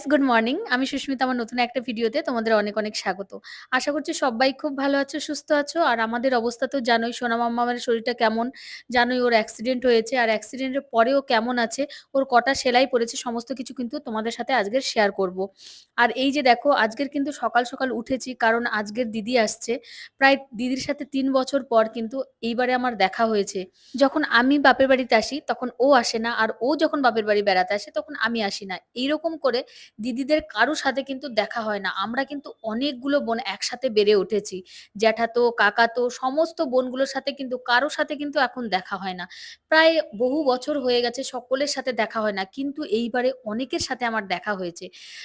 Guys good morning. আমি সুস্মিতা আমার নতুন একটা ভিডিওতে তোমাদের অনেক, অনেক স্বাগত। আশা করছি সবাই খুব ভালো আছো, সুস্থ আছো। আর আমাদের অবস্থা তো জানোই সোনা মাম্মামের শরীরটা কেমন। জানোই ওর অ্যাক্সিডেন্ট হয়েছে। আর অ্যাক্সিডেন্টের পরে ও কেমন আছে, ওর কটা সেলাই পড়েছে সমস্ত কিছু কিন্তু তোমাদের সাথে আজকের শেয়ার করব। আর এই যে দেখো আজকের কিন্তু সকাল, সকাল উঠেছি কারণ আজকের দিদি আসছে। প্রায় দিদির সাথে তিন বছর পর কিন্তু এইবারে আমার দেখা হয়েছে। যখন আমি বাপের বাড়িতে আসি তখন ও আসে না। আর ও যখন বাপের বাড়ি বেড়াতে আসে তখন আমি আসি না। এইরকম করে দিদিদের কারও সাথে কিন্তু দেখা হয় না। আমরা কিন্তু অনেকগুলো বোন একসাথে বেড়ে উঠেছি। জ্যাঠাতো, কাকাতো সমস্ত বোনগুলোর সাথে কিন্তু কারও সাথে কিন্তু এখন দেখা হয় না। প্রায় বহু বছর হয়ে গেছে সকলের সাথে দেখা হয় না। কিন্তু এইবারে অনেকের সাথে আমার দেখা হয়েছে।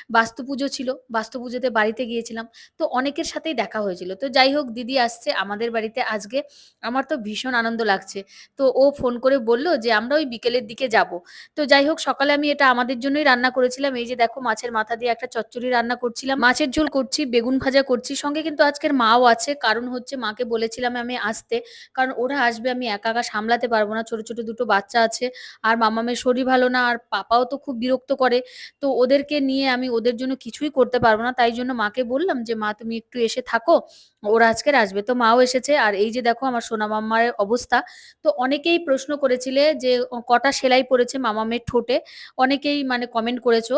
বাস্তু পুজো ছিল, বাস্তু পুজোতে বাড়িতে গিয়েছিলাম। তো অনেকের সাথেই দেখা হয়েছিল। তো যাই হোক দিদি আসছে আমাদের বাড়িতে আজকে। আমার তো ভীষণ আনন্দ লাগছে। তো ও ফোন করে বলল যে আমরা ওই বিকেলের দিকে যাব। তো যাই হোক সকালে আমি এটা আমাদের জন্যই রান্না করেছিলাম। এই যে দেখো মাছের মাথা দিয়ে একটা চচ্চড়ি রান্না করছিলাম। মাছের ঝোল করছি, বেগুন ভাজা করছি। সঙ্গে কিন্তু আজকের মাও আছে। কারণ হচ্ছে মাকে বলেছিলাম আমি আসতে। কারণ ওরা আসবে আমি একা, একা সামলাতে পারব না। ছোট, ছোট দুটো বাচ্চা আছে। আর মাম্মামের শরীর ভালো না। আর পাপাও তো খুব বিরক্ত করে। তো ওদেরকে নিয়ে আমি ওদের জন্য কিছুই করতে পারব না। তাই জন্য মাকে বললাম যে, "মা তুমি একটু এসে থাকো। ওরা আজকের আসবে।" তো মাও এসেছে। আর এই যে দেখো আমার সোনা মাম্মার অবস্থা। তো অনেকেই প্রশ্ন করেছিলে যে, কটা সেলাই পড়েছে মামামের ঠোঁটে। অনেকেই মানে কমেন্ট করেছ।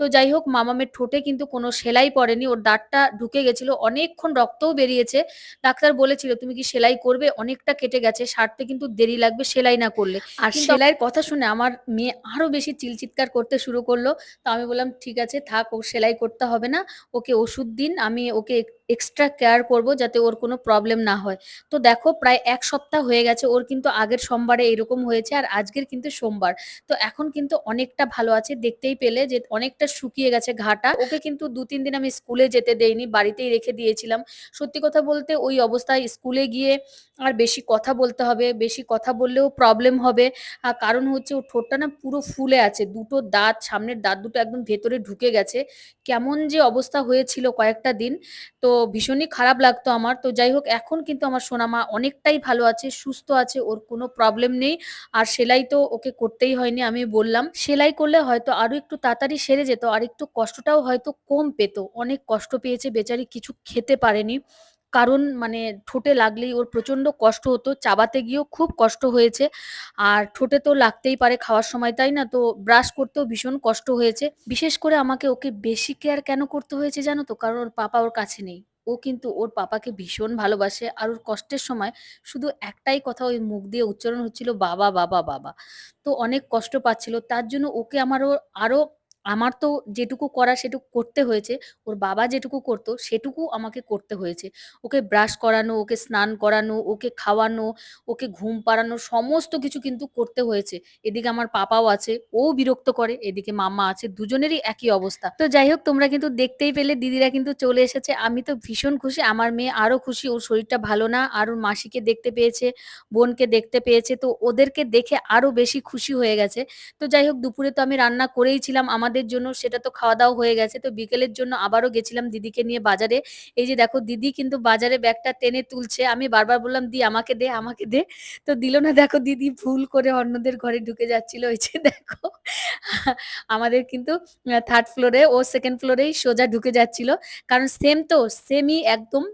তো যাই হোক মামামের ঠোঁটে কিন্তু কোনো সেলাই পড়েনি। ওর দাঁতটা ঢুকে গেছিল। অনেকক্ষণ রক্তও বেরিয়েছে। ডাক্তার বলেছিল, "তুমি কি সেলাই করবে? অনেকটা কেটে গেছে। সারতে কিন্তু দেরি লাগবে সেলাই না করলে।" আর সেলাইয়ের কথা শুনে আমার মেয়ে আরও বেশি চিল্লাচিৎকার করতে শুরু করল। তো আমি বললাম, "ঠিক আছে থাক ওর সেলাই করতে হবে না। ওকে ওষুধ দিন। আমি ওকে এক্সট্রা কেয়ার করব যাতে ওর কোনো প্রবলেম না হয়।" তো দেখো প্রায় এক সপ্তাহ হয়ে গেছে। ওর কিন্তু আগের সোমবারে এরকম হয়েছে আর আজকের কিন্তু সোমবার। তো এখন কিন্তু অনেকটা ভালো আছে। দেখতেই পেলে যে অনেকটা শুকিয়ে গেছে ঘাটা। ওকে কিন্তু ২-৩ দিন আমি স্কুলে যেতে দেইনি। বাড়িতেই রেখে দিয়েছিলাম। সত্যি কথা বলতে ওই অবস্থায় স্কুলে গিয়ে আর বেশি কথা বলতে হবে। বেশি কথা বললেও প্রবলেম হবে। কারণ হচ্ছে ও ঠোঁটটা না পুরো ফুলে আছে। দুটো দাঁত, সামনের দাঁত দুটো একদম ভেতরে ঢুকে গেছে। কেমন যে অবস্থা হয়েছিল কয়েকটা দিন। তো ভীষণই খারাপ লাগতো আমার। তো যাই হোক এখন কিন্তু আমার সোনামা অনেকটাই ভালো আছে, সুস্থ আছে। ওর কোনো প্রবলেম নেই। আর সেলাই তো ওকে করতেই হয়নি আমি বললাম। সেলাই করলে হয়তো আরও একটু তাড়াতাড়ি সেরে যেত। আর একটু কষ্টটাও হয়তো কম পেত। অনেক কষ্ট পেয়েছে বেচারি কিছু খেতে পারেনি। কারণ মানে ঠোঁটে লাগলেই ওর প্রচণ্ড কষ্ট হতো। চাবাতে গিয়েও খুব কষ্ট হয়েছে। আর ঠোঁটে তো লাগতেই পারে খাওয়ার সময়, তাই না? তো ব্রাশ করতেও ভীষণ কষ্ট হয়েছে। বিশেষ করে আমাকে ওকে বেশি কেয়ার কেন করতে হয়েছে জানো তো? কারণ ওর পাপা ওর কাছে নেই। ও কিন্তু ওর পাপাকে ভীষণ ভালোবাসে। আর ওর কষ্টের সময় শুধু একটাই কথা ওই মুখ দিয়ে উচ্চারণ হচ্ছিল, "বাবা, বাবা, বাবা।" তো অনেক কষ্ট পাচ্ছিল। তার জন্য ওকে আমারও আরও আমার তো যেটুকু করা সেটুকু করতে হয়েছে। ওর বাবা যেটুকু করতো সেটুকু আমাকে করতে হয়েছে। ওকে ব্রাশ করানো, ওকে স্নান করানো, ওকে খাওয়ানো, ওকে ঘুম পাড়ানো সমস্ত কিছু কিন্তু করতে হয়েছে। এদিকে আমার পাপাও আছে। ও বিরক্ত করে। এদিকে মামা আছে। দুজনেরই একই অবস্থা। তো যাই হোক তোমরা কিন্তু দেখতেই পেলে দিদিরা কিন্তু চলে এসেছে। আমি তো ভীষণ খুশি। আমার মেয়ে আরও খুশি। ওর শরীরটা ভালো না। আর ওর মাসিকে দেখতে পেয়েছে, বোনকে দেখতে পেয়েছে। তো ওদেরকে দেখে আরও বেশি খুশি হয়ে গেছে। তো যাই হোক দুপুরে তো আমি রান্না করেইছিলাম আমাদের জন্য। সেটা তো খাওয়া-দাওয়া হয়ে গেছে। তো বিকেলের জন্য আবারও গেছিলাম দিদিকে নিয়ে বাজারে। এই যে দেখো দিদি কিন্তু বাজারে ব্যাগটা টেনে তুলছে। আমি বারবার বললাম, "দি আমাকে দে, আমাকে দে।" তো দিল না। দেখো দিদি ভুল করে অন্যদের ঘরে ঢুকে যাচ্ছিল। ওই যে দেখো আমাদের কিন্তু থার্ড ফ্লোরে ও সেকেন্ড ফ্লোরেই সোজা ঢুকে যাচ্ছিল। কারণ সেম তো সেমই একদম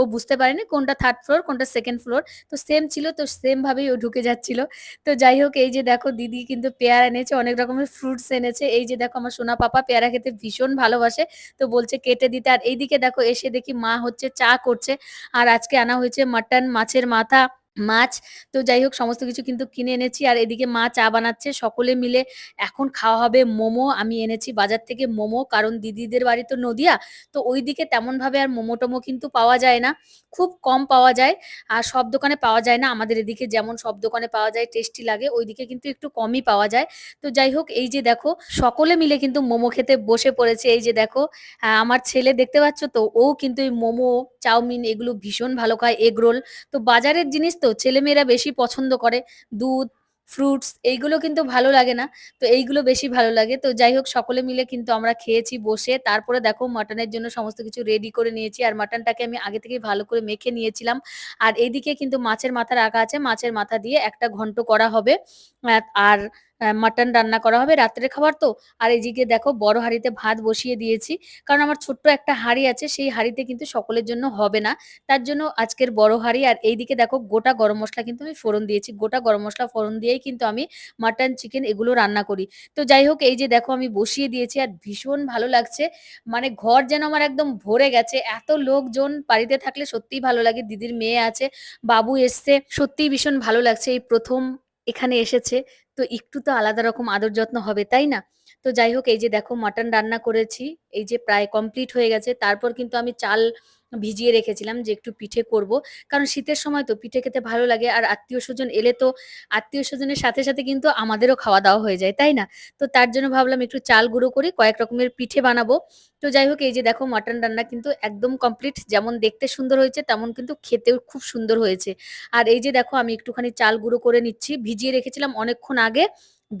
ও বুঝতে পারেনি কোনটা থার্ড ফ্লোর, কোনটা সেকেন্ড ফ্লোর। তো সেম ছিল তো সেম ভাবেই ও ঢুকে যাচ্ছিল। তো যাই হোক এই যে দেখো দিদি কিন্তু পেয়ারা এনেছে, অনেক রকমের ফ্রুটস এনেছে। এই যে দেখো আমার সোনা পাপা পেয়ারা খেতে ভীষণ ভালোবাসে। তো বলছে কেটে দিতে। আর এইদিকে দেখো এসে দেখি মা হচ্ছে চা করছে। আর আজকে আনা হয়েছে মাটন, মাছের মাথা, মাছ। তো যাই হোক সমস্ত কিছু কিন্তু কিনে এনেছি। আর এদিকে মা চা বানাচ্ছে। সকলে মিলে এখন খাওয়া হবে মোমো। আমি এনেছি বাজার থেকে মোমো। কারণ দিদিদের বাড়ি তো নদিয়া। তো ঐদিকে তেমনভাবে আর মোমো-টোমো কিন্তু পাওয়া যায় না। খুব কম পাওয়া যায়। আর সব দোকানে পাওয়া যায় না। আমাদের এদিকে যেমন সব দোকানে পাওয়া যায় টেস্টি লাগে, ঐদিকে কিন্তু একটু কমই পাওয়া যায়। তো যাই হোক এই যে দেখো সকলে মিলে কিন্তু মোমো খেতে বসে পড়েছে। এই যে দেখো আমার ছেলে দেখতে পাচ্ছ তো? ও কিন্তু এই মোমো, চাউমিন এগুলো ভীষণ ভালো খায়, এগরোল। তো বাজারের জিনিস তো ছেলেমেয়েরা বেশি পছন্দ করে। দুধ, ফ্রুটস এইগুলো কিন্তু ভালো লাগে না। তো এইগুলো বেশি ভালো লাগে। তো যাই হোক সকলে মিলে কিন্তু আমরা খেয়েছি বসে। তারপরে দেখো মাটনের জন্য সমস্ত কিছু রেডি করে নিয়েছি। আর মাটনটাকে আমি আগে থেকে ভালো করে মেখে নিয়েছিলাম। আর এদিকে কিন্তু মাছের মাথা রাখা আছে। মাছের মাথা দিয়ে একটা ঘন্ট করা হবে। আর মাটন রান্না করা হবে রাত্রের খাবার তো। আর এদিকে দেখো বড় হাঁড়িতে ভাত বসিয়ে দিয়েছি। কারণ আমার ছোট্ট একটা হাঁড়ি আছে সেই হাঁড়িতে কিন্তু সকলের জন্য হবে না। তার জন্য আজকের বড় হাঁড়ি আর এইদিকে দেখো গোটা গরম মশলা কিন্তু আমি ফোড়ন দিয়েছি। গোটা গরম মশলা ফোড়ন দিয়েই কিন্তু আমি মাটন, চিকেন এগুলো রান্না করি। তো যাই হোক এই যে দেখো আমি বসিয়ে দিয়েছি আর ভীষণ ভালো লাগছে। মানে ঘর যেন আমার একদম ভরে গেছে। এত লোকজন বাড়িতে থাকলে সত্যিই ভালো লাগে। দিদির মেয়ে আছে, বাবু এসছে। সত্যিই ভীষণ ভালো লাগছে। এই ১ম এখানে এসেছে। তো একটু তো আলাদা রকম আদর যত্ন হবে, তাই না? তো যাই হোক এই যে দেখো মাটন রান্না করেছি। এই যে প্রায় কমপ্লিট হয়ে গেছে। তারপর কিন্তু আমি চাল ভিজিয়ে রেখেছিলাম যে একটু পিঠে করব। কারণ শীতের সময় তো পিঠে খেতে ভালো লাগে। আর আত্মীয় স্বজন এলে তো আত্মীয় স্বজনের সাথে, সাথে কিন্তু আমাদেরও খাওয়া-দাওয়া হয়ে যায়, তাই না? তো তার জন্য ভাবলাম একটু চাল গুঁড়ো করি, কয়েক রকমের পিঠে বানাবো। তো যাই হোক এই যে দেখো মাটন রান্না কিন্তু একদম কমপ্লিট। যেমন দেখতে সুন্দর হয়েছে তেমন কিন্তু খেতেও খুব সুন্দর হয়েছে। আর এই যে দেখো আমি একটুখানি চাল গুঁড়ো করে নিচ্ছি। ভিজিয়ে রেখেছিলাম অনেকক্ষণ আগে।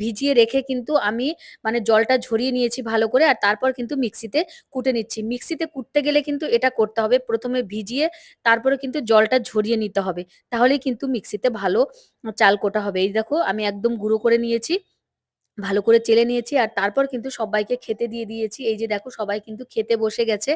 ভিজিয়ে রেখে কিন্তু আমি মানে জলটা ঝরিয়ে নিয়েছি ভালো করে আর তারপর কিন্তু মিক্সিতে কুটে নিচ্ছি। মিক্সিতে কুটতে গেলে কিন্তু এটা করতে হবে। প্রথমে ভিজিয়ে তারপরে কিন্তু জলটা ঝরিয়ে নিতে হবে। তাহলেই কিন্তু মিক্সিতে ভালো চাল কোটা হবে। এই দেখো আমি একদম গুঁড়ো করে নিয়েছি। ভালো করে চেলে নিয়েছি আর তারপর কিন্তু সবাইকে খেতে দিয়ে দিয়েছি। এই যে দেখো সবাই কিন্তু খেতে বসে গেছে।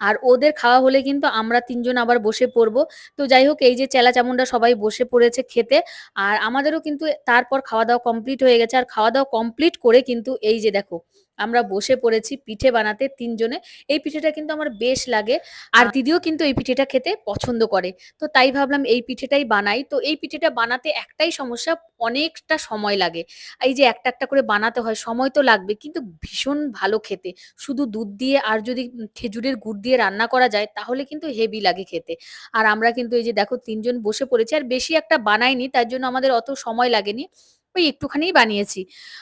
আর ওদের খাওয়া হলে কিন্তু আমরা তিনজন আবার বসে পড়ব। তো যাই হোক, এই যে চেলা-চামুন্ডা সবাই বসে পড়েছে খেতে। আর আমাদেরও কিন্তু তারপর খাওয়া-দাওয়া কমপ্লিট হয়ে গেছে। আর খাওয়া-দাওয়া কমপ্লিট করে কিন্তু এই যে দেখো আমরা বসে পড়েছি পিঠে বানাতে তিনজনে এই পিঠেটা কিন্তু আমার বেশ লাগে। আর দিদিও কিন্তু এই পিঠেটা খেতে পছন্দ করে। তো তাই ভাবলাম এই পিঠেটাই বানাই। তো এই পিঠেটা বানাতে একটাই সমস্যা অনেকটা সময় লাগে। এই যে একটা, একটা করে বানাতে হয় সময় তো লাগবে কিন্তু ভীষণ ভালো খেতে। শুধু দুধ দিয়ে আর যদি খেজুরের গুড় দিয়ে রান্না করা যায় তাহলে কিন্তু হেভি লাগে খেতে। আর আমরা কিন্তু এই যে দেখো তিনজন বসে পড়েছি আর বেশি একটা বানাইনি তার জন্য আমাদের অত সময় লাগেনি। ওই একটুখানিই বানিয়েছি।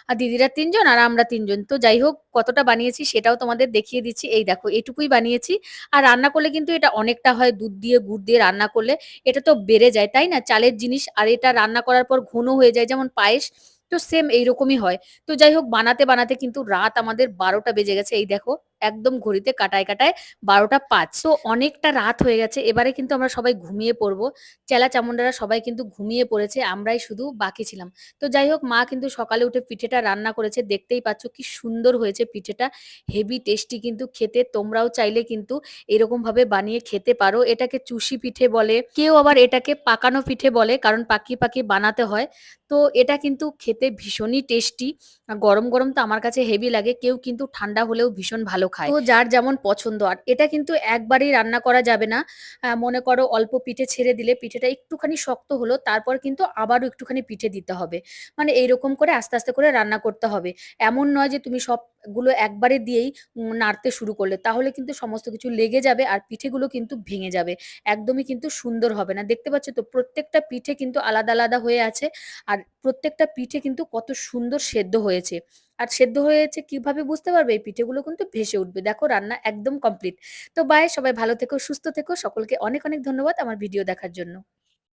আর দিদিরা তিনজন আর আমরা তিনজন তো যাই হোক কতটা বানিয়েছি সেটাও তোমাদের দেখিয়ে দিচ্ছি। এই দেখো এটুকুই বানিয়েছি। আর রান্না করলে কিন্তু এটা অনেকটা হয় দুধ দিয়ে গুড় দিয়ে রান্না করলে এটা তো বেড়ে যায়, তাই না? চালের জিনিস আর এটা রান্না করার পর ঘন হয়ে যায় যেমন পায়েস তো সেম এইরকমই হয়। তো যাই হোক বানাতে, বানাতে কিন্তু রাত আমাদের ১২টা বেজে গেছে। এই দেখো একদম ঘড়িতে কাটায় কাটায় বারোটা পাঁচ তো অনেকটা রাত হয়ে গেছে। এবারে কিন্তু আমরা সবাই ঘুমিয়ে পড়ব। চেলা-চামুন্ডারা সবাই কিন্তু ঘুমিয়ে পড়েছে। আমরাই শুধু বাকি ছিলাম। তো যাই হোক মা কিন্তু সকালে উঠে পিঠেটা রান্না করেছে। দেখতেই পাচ্ছ কি সুন্দর হয়েছে পিঠেটা। হেভি টেস্টি কিন্তু খেতে। তোমরাও চাইলে কিন্তু এরকমভাবে বানিয়ে খেতে পারো। এটাকে চুষি পিঠে বলে। কেউ আবার এটাকে পাকানো পিঠে বলে। কারণ পাকিয়ে, পাকিয়ে বানাতে হয়। তো এটা কিন্তু খেতে ভীষণই টেস্টি। গরম, গরম তো আমার কাছে হেভি লাগে। কেউ কিন্তু ঠান্ডা হলেও ভীষণ ভালো খায়। তো যার যেমন পছন্দ। আর এটা কিন্তু একবারেই রান্না করা যাবে না। মনে করো অল্প পিঠে ছেড়ে দিলে পিঠেটা একটুখানি শক্ত হলো তারপর কিন্তু আবারও একটুখানি পিঠে দিতে হবে। মানে এইরকম করে আস্তে, আস্তে করে রান্না করতে হবে। এমন নয় যে তুমি সবগুলো একবারে দিয়েই নাড়তে শুরু করলে। তাহলে কিন্তু সমস্ত কিছু লেগে যাবে আর পিঠেগুলো কিন্তু ভেঙে যাবে। একদমই কিন্তু সুন্দর হবে না। দেখতে পাচ্ছ তো প্রত্যেকটা পিঠে কিন্তু আলাদা, আলাদা হয়ে আছে। আর প্রত্যেকটা পিঠে কিন্তু কত সুন্দর সেদ্ধ হয়েছে। আর সেদ্ধ হয়েছে কীভাবে বুঝতে পারবে? এই পিঠেগুলো কিন্তু ভেসে উঠবে। দেখো রান্না একদম কমপ্লিট। তো বাই সবাই ভালো থেকো, সুস্থ থেকো। সকলকে অনেক, অনেক ধন্যবাদ আমার ভিডিও দেখার জন্য।